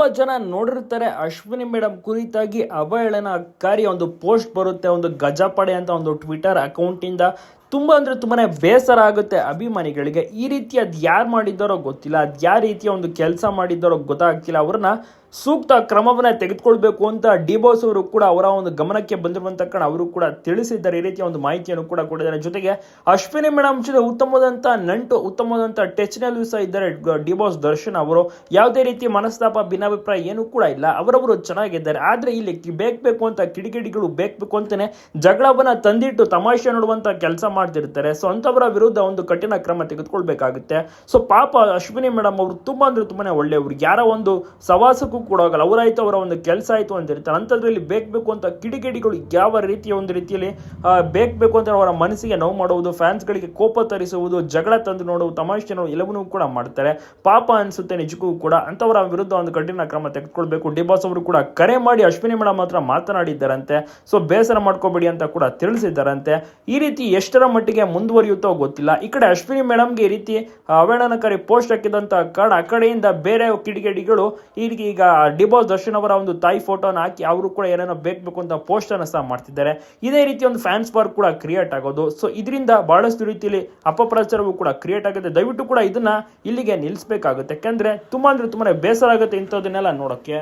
ತುಂಬಾ ಜನ ನೋಡಿರ್ತಾರೆ ಅಶ್ವಿನಿ ಮೇಡಮ್ ಕುರಿತಾಗಿ ಅವಹೇಳನಕಾರಿ ಒಂದು ಪೋಸ್ಟ್ ಬರುತ್ತೆ, ಒಂದು ಗಜಪಡೆ ಅಂತ ಒಂದು ಟ್ವಿಟರ್ ಅಕೌಂಟಿಂದ ತುಂಬ ಅಂದರೆ ತುಂಬಾ ಬೇಸರ ಆಗುತ್ತೆ ಅಭಿಮಾನಿಗಳಿಗೆ. ಈ ರೀತಿ ಅದು ಯಾರು ಮಾಡಿದ್ದಾರೋ ಗೊತ್ತಿಲ್ಲ. ಅದು ಯಾವ ರೀತಿಯ ಒಂದು ಕೆಲಸ ಮಾಡಿದ್ದಾರೋ ಗೊತ್ತಾಗ್ತಿಲ್ಲ. ಅವ್ರನ್ನ ಸೂಕ್ತ ಕ್ರಮವನ್ನು ತೆಗೆದುಕೊಳ್ಬೇಕು ಅಂತ ಡಿ ಬಾಸ್ ಅವರು ಕೂಡ ಅವರ ಒಂದು ಗಮನಕ್ಕೆ ಬಂದಿರುವಂತ ಕಾರಣ ಅವರು ಕೂಡ ತಿಳಿಸಿದ್ದಾರೆ. ಈ ರೀತಿಯ ಒಂದು ಮಾಹಿತಿಯನ್ನು ಕೂಡ ಕೊಟ್ಟಿದ್ದಾರೆ. ಜೊತೆಗೆ ಅಶ್ವಿನಿ ಮೇಡಮ್ ಜೊತೆ ಉತ್ತಮವಾದಂಥ ನಂಟು ಉತ್ತಮವಾದಂಥ ಟಚ್ನಲ್ಲೂ ಸಹ ಇದ್ದಾರೆ ಡಿ ಬಾಸ್ ದರ್ಶನ್ ಅವರು. ಯಾವುದೇ ರೀತಿ ಮನಸ್ತಾಪ, ಭಿನ್ನಾಭಿಪ್ರಾಯ ಏನೂ ಕೂಡ ಇಲ್ಲ. ಅವರವರು ಚೆನ್ನಾಗಿದ್ದಾರೆ. ಆದರೆ ಇಲ್ಲಿ ಕಿ- ಬೇಕು ಬೇಕು ಅಂತ ಕಿಡಿಕಿಡಿಗಳು ಬೇಕು ಬೇಕು ಅಂತಾನೆ ಜಗಳವನ್ನ ತಂದಿಟ್ಟು ತಮಾಷೆ ನೋಡುವಂತ ಕೆಲಸ ಮಾಡ್ತಿರ್ತಾರೆ. ಸೊ ಅಂಥವರ ವಿರುದ್ಧ ಒಂದು ಕಠಿಣ ಕ್ರಮ ತೆಗೆದುಕೊಳ್ಬೇಕಾಗುತ್ತೆ. ಸೊ ಪಾಪ ಅಶ್ವಿನಿ ಮೇಡಮ್ ಅವರು ತುಂಬಾ ಅಂದ್ರೆ ತುಂಬಾನೇ ಒಳ್ಳೆಯವರು. ಯಾರ ಒಂದು ಸವಾಸಕ್ಕೂ ಕೂಡ ಹೋಗಲ್ಲ ಅವರಾಯ್ತು ಅವರ ಒಂದು ಕೆಲಸ ಆಯಿತು ಅಂತ ಇರ್ತಾರೆ ಅಂಥದ್ರಲ್ಲಿ ಬೇಕು ಬೇಕು ಅಂತ ಕಿಡಿಕಿಡಿಗಳು ಯಾವ ರೀತಿಯ ಒಂದು ರೀತಿಯಲ್ಲಿ ಆ, ಬೇಕು ಬೇಕು ಅಂತ ಅವರ ಮನಸ್ಸಿಗೆ ನೋವು ಮಾಡುವುದು ಫ್ಯಾನ್ಸ್ಗಳಿಗೆ ಕೋಪ ತರಿಸುವುದು ಜಗಳ ತಂದು ನೋಡುವುದು ತಮಾಷೆ ನೋವು ಎಲ್ಲವನ್ನೂ ಕೂಡ ಮಾಡ್ತಾರೆ. ಪಾಪ ಅನ್ಸುತ್ತೆ ನಿಜಕ್ಕೂ ಕೂಡ. ಅಂಥವರ ವಿರುದ್ಧ ಒಂದು ಕಠಿಣ ಕ್ರಮ ತೆಗೆದುಕೊಳ್ಬೇಕು. ಡಿ ಬಾಸ್ ಅವರು ಕೂಡ ಕರೆ ಮಾಡಿ ಅಶ್ವಿನಿ ಮೇಡಮ್ ಹತ್ರ ಮಾತನಾಡಿದ್ದಾರಂತೆ. ಸೊ ಬೇಸರ ಮಾಡ್ಕೋಬೇಡಿ ಅಂತ ಕೂಡ ತಿಳಿಸಿದ್ದಾರಂತೆ. ಈ ರೀತಿ ಎಷ್ಟರ ಮಟ್ಟಿಗೆ ಮುಂದುವರಿಯುತ್ತೋ ಗೊತ್ತಿಲ್ಲ. ಈ ಕಡೆ ಅಶ್ವಿನಿ ಮೇಡಮ್ಗೆ ಈ ರೀತಿ ಅವಹೇಳನಕಾರಿ ಪೋಸ್ಟ್ ಹಾಕಿದಂತ ಕಾರಣ, ಆ ಕಡೆಯಿಂದ ಬೇರೆ ಕಿಡಿಗೇಡಿಗಳು ಈಗ ಈಗ ಡಿಬೋಸ್ ದರ್ಶನ್ ಅವರ ಒಂದು ತಾಯಿ ಫೋಟೋನ ಹಾಕಿ ಅವರು ಕೂಡ ಏನೇನೋ ಬೇಕು ಬೇಕು ಅಂತ ಅನ್ನ ಸಹ ಮಾಡ್ತಿದ್ದಾರೆ. ಇದೇ ರೀತಿ ಒಂದು ಫ್ಯಾನ್ಸ್ ಬಾರ್ ಕೂಡ ಕ್ರಿಯೇಟ್ ಆಗೋದು. ಸೊ ಇದರಿಂದ ಬಹಳಷ್ಟು ರೀತಿಯಲ್ಲಿ ಅಪಪ್ರಚಾರವೂ ಕೂಡ ಕ್ರಿಯೇಟ್ ಆಗುತ್ತೆ. ದಯವಿಟ್ಟು ಕೂಡ ಇದನ್ನ ಇಲ್ಲಿಗೆ ನಿಲ್ಲಿಸಬೇಕಾಗುತ್ತೆ ಯಾಕಂದ್ರೆ ತುಂಬಾ ಅಂದ್ರೆ ತುಂಬಾನೇ ಬೇಸರ ಆಗುತ್ತೆ ಇಂಥದನ್ನೆಲ್ಲ ನೋಡೋಕ್ಕೆ.